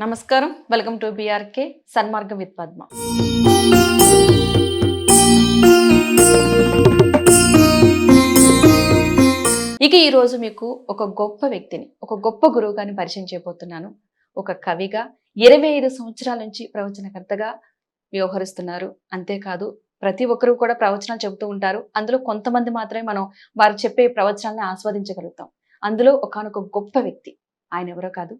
నమస్కారం. Welcome to BRK Sanmargam with Padma. ఇక ఈరోజు మీకు ఒక గొప్ప వ్యక్తిని ఒక గొప్ప గురువు గారిని పరిచయం చేయబోతున్నాను. ఒక కవిగా ఇరవై ఐదు సంవత్సరాల నుంచి ప్రవచనకర్తగా వ్యవహరిస్తున్నారు. అంతేకాదు ప్రతి ఒక్కరూ కూడా ప్రవచనాలు చెబుతూ ఉంటారు. అందులో కొంతమంది మాత్రమే మనం వారు చెప్పే ప్రవచనాలను ఆస్వాదించగలుగుతాం. అందులో ఒకానొక గొప్ప వ్యక్తి. ఆయన ఎవరో కాదు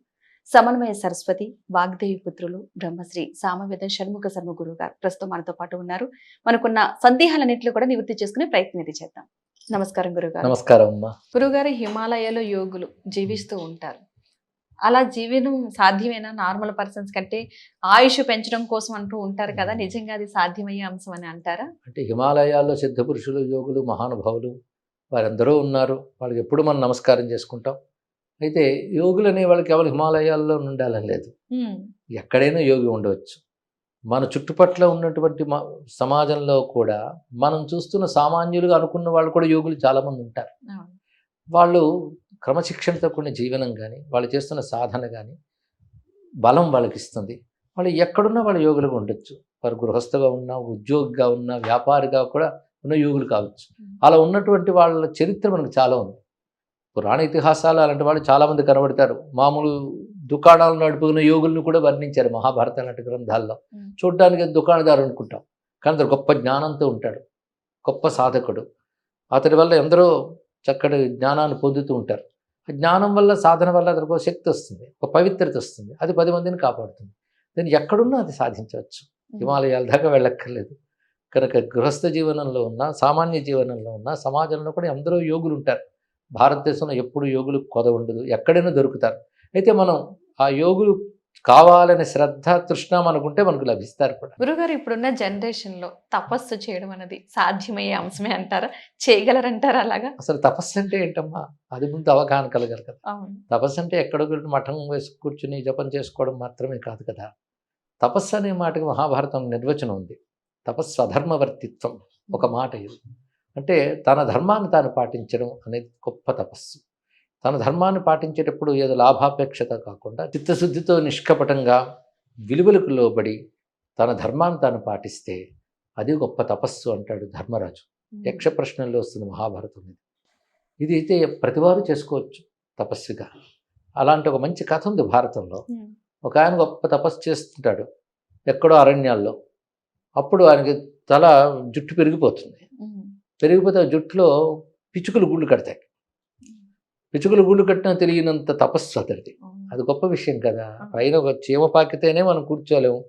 సమన్వయ సరస్వతి వాగ్దేవి పుత్రులు బ్రహ్మశ్రీ సామవేద షణ్ముఖ శర్మ గురువు గారు ప్రస్తుతం మనతో పాటు ఉన్నారు. మనకున్న సందేహాలన్నింటిలో కూడా నివృత్తి చేసుకునే ప్రయత్నం ఇది చేద్దాం. నమస్కారం గురుగారు. నమస్కారం అమ్మా. గురుగారు హిమాలయాలో యోగులు జీవిస్తూ ఉంటారు. అలా జీవనం సాధ్యమేనా? నార్మల్ పర్సన్స్ కంటే ఆయుష్ పెంచడం కోసం అంటూ ఉంటారు కదా నిజంగా అది సాధ్యమయ్యే అంశం అని అంటారా? అంటే హిమాలయాల్లో సిద్ధ పురుషులు యోగులు మహానుభావులు వారందరూ ఉన్నారు. వాళ్ళకి ఎప్పుడు మనం నమస్కారం చేసుకుంటాం. అయితే యోగులు అనే వాళ్ళకి కేవలం హిమాలయాల్లో ఉండాలని లేదు. ఎక్కడైనా యోగి ఉండవచ్చు. మన చుట్టుపట్ల ఉన్నటువంటి మా సమాజంలో కూడా మనం చూస్తున్న సామాన్యులుగా అనుకున్న వాళ్ళు కూడా యోగులు చాలామంది ఉంటారు. వాళ్ళు క్రమశిక్షణతో కూడిన జీవనం కానీ వాళ్ళు చేస్తున్న సాధన కానీ బలం వాళ్ళకి ఇస్తుంది. వాళ్ళు ఎక్కడున్నా వాళ్ళు యోగులుగా ఉండొచ్చు. వారు గృహస్థగా ఉన్నా ఉద్యోగిగా ఉన్నా వ్యాపారిగా కూడా ఉన్న యోగులు కావచ్చు. అలా ఉన్నటువంటి వాళ్ళ చరిత్ర మనకు చాలా ఉంది. పురాణ ఇతిహాసాలు అలాంటి వాళ్ళు చాలామంది కనబడతారు. మామూలు దుకాణాలు నడుపుకున్న యోగులను కూడా వర్ణించారు మహాభారతం లాంటి గ్రంథాల్లో. చూడ్డానికి దుకాణదారు అనుకుంటాం. కానీ అతను గొప్ప జ్ఞానంతో ఉంటాడు. గొప్ప సాధకుడు. అతడి వల్ల ఎందరో చక్కటి జ్ఞానాన్ని పొందుతూ ఉంటారు. ఆ జ్ఞానం వల్ల సాధన వల్ల అతనికి ఒక శక్తి వస్తుంది. ఒక పవిత్రత వస్తుంది. అది పది మందిని కాపాడుతుంది. దాన్ని ఎక్కడున్నా అది సాధించవచ్చు. హిమాలయాల దాకా వెళ్ళక్కర్లేదు. కనుక గృహస్థ జీవనంలో ఉన్న సామాన్య జీవనంలో ఉన్న సమాజంలో కూడా ఎందరో యోగులు ఉంటారు. భారతదేశంలో ఎప్పుడు యోగులు కొద ఉండదు ఎక్కడైనా దొరుకుతారు. అయితే మనం ఆ యోగులు కావాలనే శ్రద్ధ తృష్ణ మనకుంటే మనకు లభిస్తారు కూడా. గురుగారు ఇప్పుడున్న జనరేషన్లో తపస్సు చేయడం అనేది సాధ్యమయ్యే అంశమే అంటారా? చేయగలరంటారా అలాగా? అసలు తపస్సు అంటే ఏంటమ్మా? అది ముందు అవగాహన కలగాలి కదా. తపస్సు అంటే ఎక్కడో మఠం వేసి కూర్చుని జపం చేసుకోవడం మాత్రమే కాదు కదా. తపస్సు అనే మాటకి మహాభారతం నిర్వచనం ఉంది. తపస్సు అధర్మవర్తిత్వం ఒక మాట ఇది. అంటే తన ధర్మాన్ని తాను పాటించడం అనేది గొప్ప తపస్సు. తన ధర్మాన్ని పాటించేటప్పుడు ఏదో లాభాపేక్షత కాకుండా చిత్తశుద్ధితో నిష్కపటంగా విలువలకు లోబడి తన ధర్మాన్ని తాను పాటిస్తే అది గొప్ప తపస్సు అంటాడు ధర్మరాజు. యక్ష ప్రశ్నల్లో వస్తుంది మహాభారతం ఇది ఇది అయితే ప్రతివారు చేసుకోవచ్చు తపస్సుగా. అలాంటి ఒక మంచి కథ ఉంది భారతంలో. ఒక ఆయన గొప్ప తపస్సు చేస్తుంటాడు ఎక్కడో అరణ్యాల్లో. అప్పుడు ఆయనకి తల జుట్టు పెరిగిపోతుంది. పెరిగిపోతే జుట్టులో పిచ్చుకలు గుళ్ళు కడతాయి. పిచ్చుకలు గుళ్ళు కట్టినా తెలియనంత తపస్సు అతడిది. అది గొప్ప విషయం కదా. పైన ఒక చీమ పాకితేనే మనం కూర్చోలేము.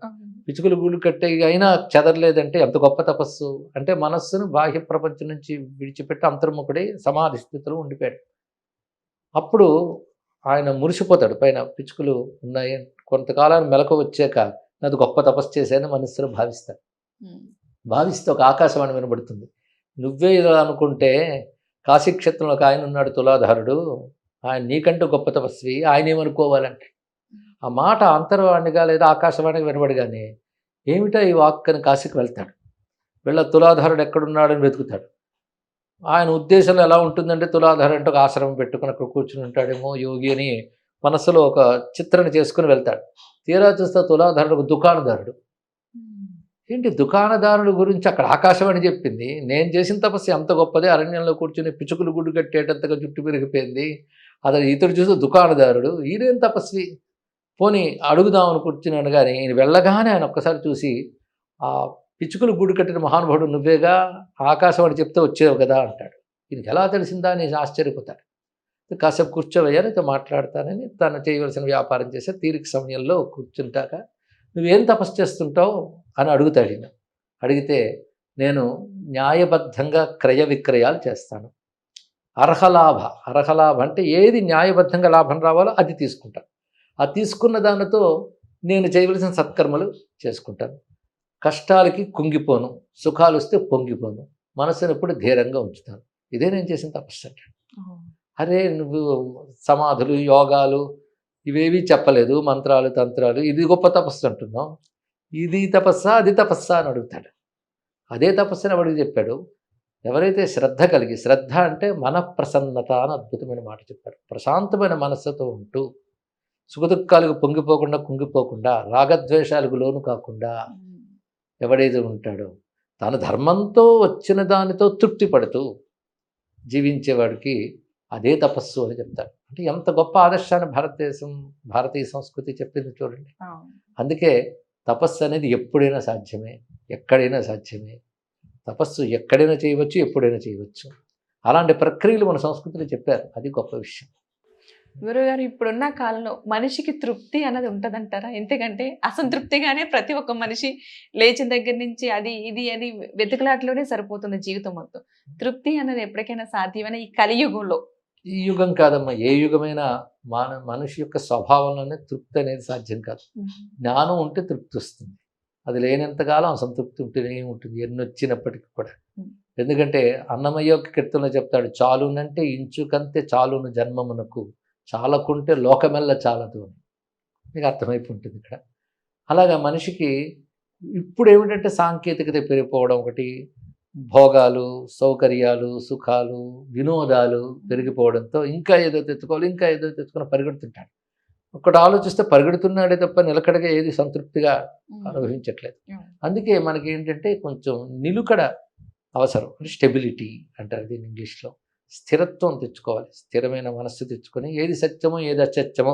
పిచ్చుకలు గూళ్ళు కట్టే అయినా చెదరలేదంటే ఎంత గొప్ప తపస్సు. అంటే మనస్సును బాహ్య ప్రపంచం నుంచి విడిచిపెట్టి అంతర్ముఖుడై సమాధి స్థితిలో ఉండిపోయాడు. అప్పుడు ఆయన మురిసిపోతాడు. పైన పిచ్చుకలు ఉన్నాయి. కొంతకాలాన్ని మెలకు వచ్చాక నాది గొప్ప తపస్సు చేశానని మనస్సులో భావిస్తాడు భావిస్తే ఒక ఆకాశవాణి వినబడుతుంది. నువ్వే ఇలా అనుకుంటే కాశీక్షేత్రంలో ఒక ఆయన ఉన్నాడు తులాధారుడు. ఆయన నీకంటూ గొప్ప తపస్వి. ఆయన ఏమనుకోవాలంటే ఆ మాట అంతర్వాణిగా లేదా ఆకాశవాణిగా వినబడగానే ఏమిటా ఈ వాక్ అని కాశీకి వెళ్తాడు. వీళ్ళ తులాధారుడు ఎక్కడున్నాడని వెతుకుతాడు. ఆయన ఉద్దేశంలో ఎలా ఉంటుందంటే తులాధారుడు అంటే ఒక ఆశ్రమం పెట్టుకుని అక్కడ కూర్చుని ఉంటాడేమో యోగి అని మనసులో ఒక చిత్రణ చేసుకుని వెళ్తాడు. తీరా చూస్తే తులాధారుడు ఒక దుకాణదారుడు. ఏంటి దుకాణదారుల గురించి అక్కడ ఆకాశం అని చెప్పింది? నేను చేసిన తపస్సు ఎంత గొప్పది? అరణ్యంలో కూర్చుని పిచుకులు గుడ్డు కట్టేటంతగా జుట్టు పెరిగిపోయింది. అతను ఇతడు చూసి దుకాణదారుడు ఈయనేం తపస్వి? పోనీ అడుగుదామని కూర్చున్నాను కానీ ఈయన వెళ్ళగానే ఆయన ఒక్కసారి చూసి ఆ పిచ్చుకులు గూడు కట్టిన మహానుభావుడు నువ్వేగా? ఆకాశం అని చెప్తే వచ్చేవు కదా అంటాడు. ఈయనకి ఎలా తెలిసిందా? అని ఆశ్చర్యపోతాడు. కాసేపు కూర్చోవయ్యా నీతో మాట్లాడతానని తను చేయవలసిన వ్యాపారం చేసే తీరిక సమయంలో కూర్చుంటాక నువ్వేం తపస్సు చేస్తుంటావు? అని అడుగుతాడు ఈయన. అడిగితే నేను న్యాయబద్ధంగా క్రయ విక్రయాలు చేస్తాను. అర్హలాభ అర్హలాభ అంటే ఏది న్యాయబద్ధంగా లాభం రావాలో అది తీసుకుంటాను ఆ తీసుకున్న దానితో నేను చేయవలసిన సత్కర్మలు చేసుకుంటాను. కష్టాలకి కుంగిపోను సుఖాలు వస్తే పొంగిపోను మనసును ఎప్పుడు ధీరంగా ఉంచుతాను. ఇదే నేను చేసిన తపస్సు అంటే. అరే నువ్వు సమాధులు యోగాలు ఇవేవి చెప్పలేదు మంత్రాలు తంత్రాలు ఇది గొప్ప తపస్సు అంటున్నాం ఇది తపస్సా అది తపస్సా అని అడుగుతాడు. అదే తపస్సు అని చెప్పాడు. ఎవరైతే శ్రద్ధ కలిగి శ్రద్ధ అంటే మన ప్రసన్నత అని అద్భుతమైన మాట చెప్పారు ప్రశాంతమైన మనస్సుతో ఉంటూ సుఖదుఖాలకు పొంగిపోకుండా కుంగిపోకుండా రాగద్వేషాలకు లోను కాకుండా ఎవడైతే ఉంటాడో తన ధర్మంతో వచ్చిన దానితో తృప్తి పడుతూ జీవించేవాడికి అదే తపస్సు అని చెప్తాడు అంటే ఎంత గొప్ప ఆదర్శాన్ని భారతదేశం భారతీయ సంస్కృతి చెప్పింది చూడండి. అందుకే తపస్సు అనేది ఎప్పుడైనా సాధ్యమే ఎక్కడైనా సాధ్యమే. తపస్సు ఎక్కడైనా చేయవచ్చు ఎప్పుడైనా చేయవచ్చు. అలాంటి ప్రక్రియలు మన సంస్కృతిలో చెప్పారు. అది గొప్ప విషయం. గురువు గారు ఇప్పుడున్న కాలంలో మనిషికి తృప్తి అన్నది ఉంటదంటారా? ఎందుకంటే అసంతృప్తిగానే ప్రతి ఒక్క మనిషి లేచిన దగ్గర నుంచి అది ఇది అని వెతుకులాట్లోనే సరిపోతుంది జీవితం మొత్తం. తృప్తి అన్నది ఎప్పటికైనా సాధ్యమైన ఈ కలియుగంలో? ఈ యుగం కాదమ్మా ఏ యుగమైనా మాన మనిషి యొక్క స్వభావంలోనే తృప్తి అనేది సాధ్యం కాదు. జ్ఞానం ఉంటే తృప్తి వస్తుంది. అది లేనంతకాలం అసంతృప్తి ఉంటేనే ఉంటుంది ఎన్ని వచ్చినప్పటికీ కూడా. ఎందుకంటే అన్నమయ్య కీర్తనలో చెప్తాడు చాలునంటే ఇంచుకంతే చాలును జన్మమునకు చాలకుంటే లోకమెల్ల చాలదు అని. మీకు అర్థమైపోతుంది ఇక్కడ. అలాగా మనిషికి ఇప్పుడు ఏమిటంటే సాంకేతికత పెరిగిపోవడం ఒకటి భోగాలు సౌకర్యాలు సుఖాలు వినోదాలు పెరిగిపోవడంతో ఇంకా ఏదో తెచ్చుకోవాలి ఇంకా ఏదో తెచ్చుకొని పరిగెడుతుంటాడు ఒకటి ఆలోచిస్తే పరిగెడుతున్నాడే తప్ప నిలకడగా ఏది సంతృప్తిగా అనుభవించట్లేదు. అందుకే మనకి ఏంటంటే కొంచెం నిలుకడ అవసరం అంటే స్టెబిలిటీ అంటారు దీన్ని ఇంగ్లీష్లో. స్థిరత్వం తెచ్చుకోవాలి స్థిరమైన మనస్సు తెచ్చుకొని ఏది సత్యమో ఏది అసత్యమో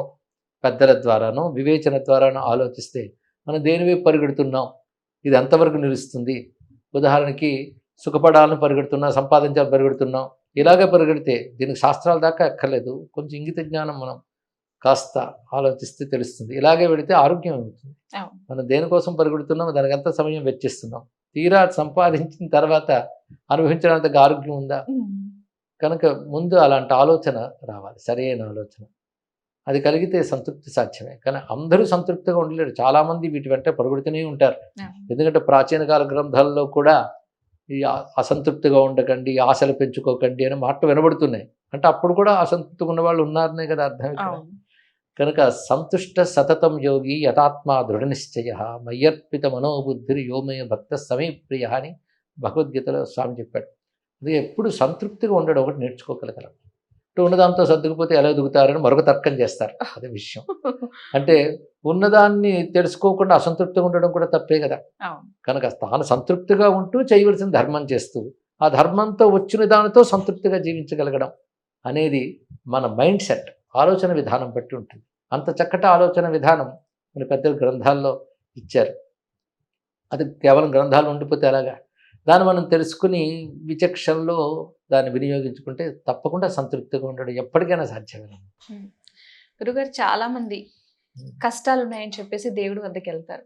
పెద్దల ద్వారానో వివేచన ద్వారానో ఆలోచిస్తే మనం దేని వైపు పరిగెడుతున్నాం ఇది ఎంతవరకు నిలుస్తుంది. ఉదాహరణకి సుఖపడాలని పరిగెడుతున్నాం సంపాదించాలని పరిగెడుతున్నాం. ఇలాగే పరిగెడితే దీనికి శాస్త్రాల దాకా ఎక్కర్లేదు. కొంచెం ఇంగిత జ్ఞానం మనం కాస్త ఆలోచిస్తే తెలుస్తుంది. ఇలాగే పెడితే ఆరోగ్యం అవుతుంది. మనం దేనికోసం పరిగెడుతున్నాం దానికి ఎంత సమయం వెచ్చిస్తున్నాం తీరా సంపాదించిన తర్వాత అనుభవించడానికి ఆరోగ్యం ఉందా? కనుక ముందు అలాంటి ఆలోచన రావాలి. సరైన ఆలోచన. అది కలిగితే సంతృప్తి సాధ్యమే. కానీ అందరూ సంతృప్తిగా ఉండలేరు. చాలామంది వీటి వెంట పరుగుడుతూనే ఉంటారు. ఎందుకంటే ప్రాచీన కాల గ్రంథాల్లో కూడా ఈ అసంతృప్తిగా ఉండకండి ఆశలు పెంచుకోకండి అని మాట వినబడుతున్నాయి. అంటే అప్పుడు కూడా అసంతృప్తిగా ఉన్న వాళ్ళు ఉన్నారనే కదా అర్థం కనుక సంతుష్ట సతతం యోగి యథాత్మ దృఢ నిశ్చయ మయ్యర్పిత మనోబుద్ధిరి యోమయ భక్త సమీప్రియ అని భగవద్గీతలో స్వామి చెప్పాడు. అది ఎప్పుడు సంతృప్తిగా ఉండడం ఒకటి నేర్చుకోగలగలం. ఉన్నదాంతో సర్దుకుపోతే ఎలా ఎదుగుతారని మరొక తర్కం చేస్తారు. అదే విషయం. అంటే ఉన్నదాన్ని తెలుసుకోకుండా అసంతృప్తిగా ఉండడం కూడా తప్పే కదా. కనుక తాను సంతృప్తిగా ఉంటూ చేయవలసిన ధర్మం చేస్తూ ఆ ధర్మంతో వచ్చిన దానితో సంతృప్తిగా జీవించగలగడం అనేది మన మైండ్ సెట్ ఆలోచన విధానం బట్టి ఉంటుంది. అంత చక్కటి ఆలోచన విధానం మన పెద్ద గ్రంథాల్లో ఇచ్చారు. అది కేవలం గ్రంథాలు ఉండిపోతే ఎలాగా? దాన్ని మనం తెలుసుకుని విచక్షణలో దాన్ని వినియోగించుకుంటే తప్పకుండా సంతృప్తిగా ఉండడం ఎప్పటికైనా సాధ్యమే. గురుగారు చాలా మంది కష్టాలు ఉన్నాయని చెప్పేసి దేవుడి వద్దకు వెళ్తారు.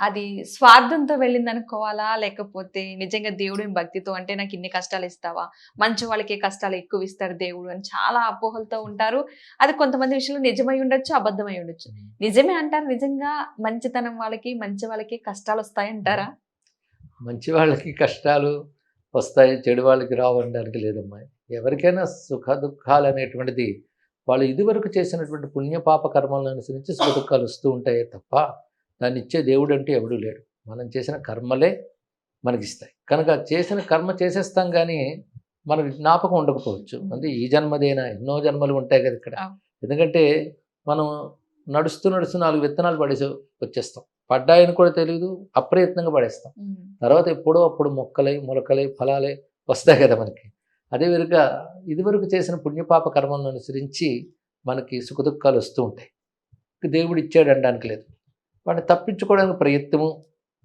అది స్వార్థంతో వెళ్ళింది అనుకోవాలా లేకపోతే నిజంగా దేవుడి భక్తితో అంటే నాకు ఇన్ని కష్టాలు ఇస్తావా? మంచి వాళ్ళకి కష్టాలు ఎక్కువ ఇస్తాడు దేవుడు అని చాలా అపోహలతో ఉంటారు. అది కొంతమంది విషయంలో నిజమై ఉండొచ్చు అబద్ధమై ఉండొచ్చు. నిజమే అంటారు నిజంగా? మంచితనం వాళ్ళకి మంచి వాళ్ళకి కష్టాలు వస్తాయి అంటారా మంచి వాళ్ళకి కష్టాలు వస్తాయి చెడు వాళ్ళకి రావడానికి లేదమ్మా. ఎవరికైనా సుఖ దుఃఖాలు అనేటువంటిది వాళ్ళు ఇదివరకు చేసినటువంటి పుణ్యపాప కర్మలను అనుసరించి సుఖ దుఃఖాలు వస్తూ ఉంటాయే తప్ప దాన్ని ఇచ్చే దేవుడు అంటే ఎవడూ లేడు. మనం చేసిన కర్మలే మనకిస్తాయి. కనుక చేసిన కర్మ చేసేస్తాం కానీ మనకి జ్ఞాపకం ఉండకపోవచ్చు. అంటే ఈ జన్మదేనా? ఎన్నో జన్మలు ఉంటాయి కదా ఇక్కడ. ఎందుకంటే మనం నడుస్తూ నడుస్తూ నాలుగు విత్తనాలు పడేసి వచ్చేస్తాం. పడ్డాయని కూడా తెలియదు అప్రయత్నంగా పడేస్తాం. తర్వాత ఎప్పుడో అప్పుడు మొక్కలై మొలకలై ఫలాలే వస్తాయి కదా మనకి. అదే విధంగా ఇదివరకు చేసిన పుణ్యపాప కర్మలను అనుసరించి మనకి సుఖదుఖాలు వస్తూ ఉంటాయి. దేవుడు ఇచ్చాడు అనడానికి లేదు. వాటిని తప్పించుకోవడానికి ప్రయత్నము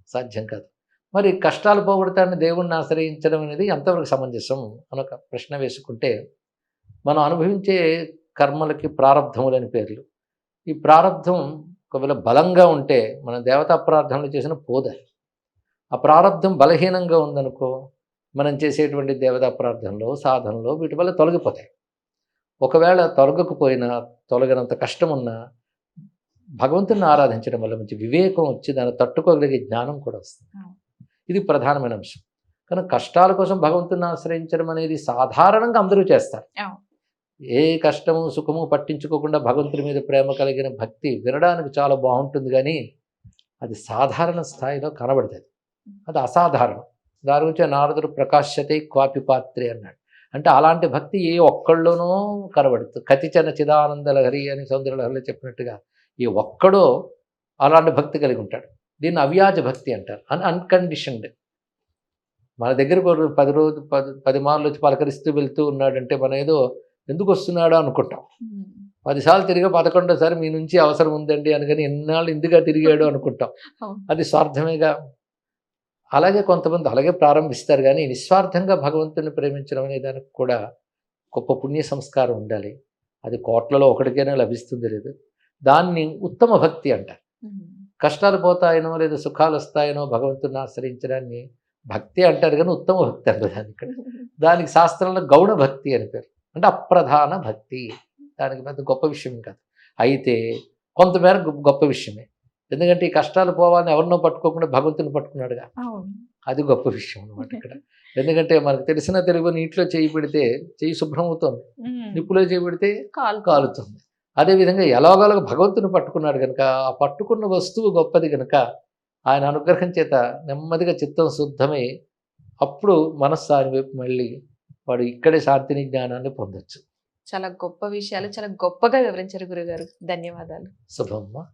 సాధ్యం కాదు. మరి కష్టాలు పోగొడతానని దేవుణ్ణి ఆశ్రయించడం అనేది ఎంతవరకు సమంజసం అని ఒక ప్రశ్న వేసుకుంటే మనం అనుభవించే కర్మలకి ప్రారంధములని పేర్లు. ఈ ప్రారంధం ఒకవేళ బలంగా ఉంటే మనం దేవతా ప్రార్థనలు చేసిన పోదాయి ఆ ప్రారంధం బలహీనంగా ఉందనుకో మనం చేసేటువంటి దేవతా ప్రార్థనలో సాధనలో వీటి వల్ల తొలగిపోతాయి. ఒకవేళ తొలగకపోయినా తొలగినంత కష్టం ఉన్నా భగవంతుని ఆరాధించడం వల్ల మంచి వివేకం వచ్చి దాన్ని తట్టుకోగలిగే జ్ఞానం కూడా వస్తుంది. ఇది ప్రధానమైన అంశం. కానీ కష్టాల కోసం భగవంతుని ఆశ్రయించడం అనేది సాధారణంగా అందరూ చేస్తారు. ఏ కష్టము సుఖము పట్టించుకోకుండా భగవంతుడి మీద ప్రేమ కలిగిన భక్తి వినడానికి చాలా బాగుంటుంది కానీ అది సాధారణ స్థాయిలో కనబడుతుంది. అది అసాధారణం. దాని గురించి నారదుడు ప్రకాశ్యతే క్వాపి పాత్రే అన్నాడు. అంటే అలాంటి భక్తి ఏ ఒక్కళ్ళలోనూ కనబడుతుంది కతిచన చిదానంద లహరి అని సౌందర్యలహరిలో చెప్పినట్టుగా ఈ ఒక్కడో అలాంటి భక్తి కలిగి ఉంటాడు. దీన్ని అవ్యాజ భక్తి అంటారు. Un unconditioned. మన దగ్గరకు ఒక పది రోజు పది పది మార్లు వచ్చి పలకరిస్తూ వెళ్తూ ఉన్నాడంటే మన ఏదో ఎందుకు వస్తున్నాడో అనుకుంటాం. ఉమ్. పదిసార్లు తిరిగి పదకొండోసారి మీ నుంచి అవసరం ఉందండి అనగాని ఎన్నాళ్ళు ఎందుగా తిరిగాడు అనుకుంటాం. అది స్వార్థమేగా. అలాగే కొంతమంది అలాగే ప్రారంభిస్తారు కానీ నిస్వార్థంగా భగవంతుని ప్రేమించడం అనే దానికి కూడా గొప్ప పుణ్య సంస్కారం ఉండాలి. అది కోట్లలో ఒకటికైనా లభిస్తుంది లేదు. దాన్ని ఉత్తమ భక్తి అంటారు. ఉమ్. కష్టాలు పోతాయనో లేదా సుఖాలు వస్తాయనో భగవంతుని ఆశ్రయించడాన్ని భక్తి అంటారు కానీ ఉత్తమ భక్తి అంటారు దాన్ని ఇక్కడ. దానికి శాస్త్రంలో గౌణ భక్తి అని పేరు. అంటే అప్రధాన భక్తి. దానికి పెద్ద గొప్ప విషయం కాదు. అయితే కొంతమేర గొప్ప విషయమే. ఎందుకంటే ఈ కష్టాలు పోవాలని ఎవరినో పట్టుకోకుండా భగవంతుని పట్టుకున్నాడుగా. అది గొప్ప విషయం అనమాట ఇక్కడ. ఎందుకంటే మనకు తెలిసిన తెలుగు నీటిలో చేయి పెడితే చేయి శుభ్రం అవుతుంది ఉమ్. నిప్పులో చేయి పెడితే కాలు కాలుతుంది. అదేవిధంగా ఎలాగోలాగ భగవంతుని పట్టుకున్నాడు కనుక ఆ పట్టుకున్న వస్తువు గొప్పది కనుక ఆయన అనుగ్రహం చేత నెమ్మదిగా చిత్తం శుద్ధమై అప్పుడు మనస్సు ఆయన వైపు మళ్ళీ వాడు ఇక్కడే శాంతిని జ్ఞానాన్ని పొందొచ్చు. చాలా గొప్ప విషయాలు చాలా గొప్పగా వివరించారు గురుగారు. ధన్యవాదాలు. శుభమ్మ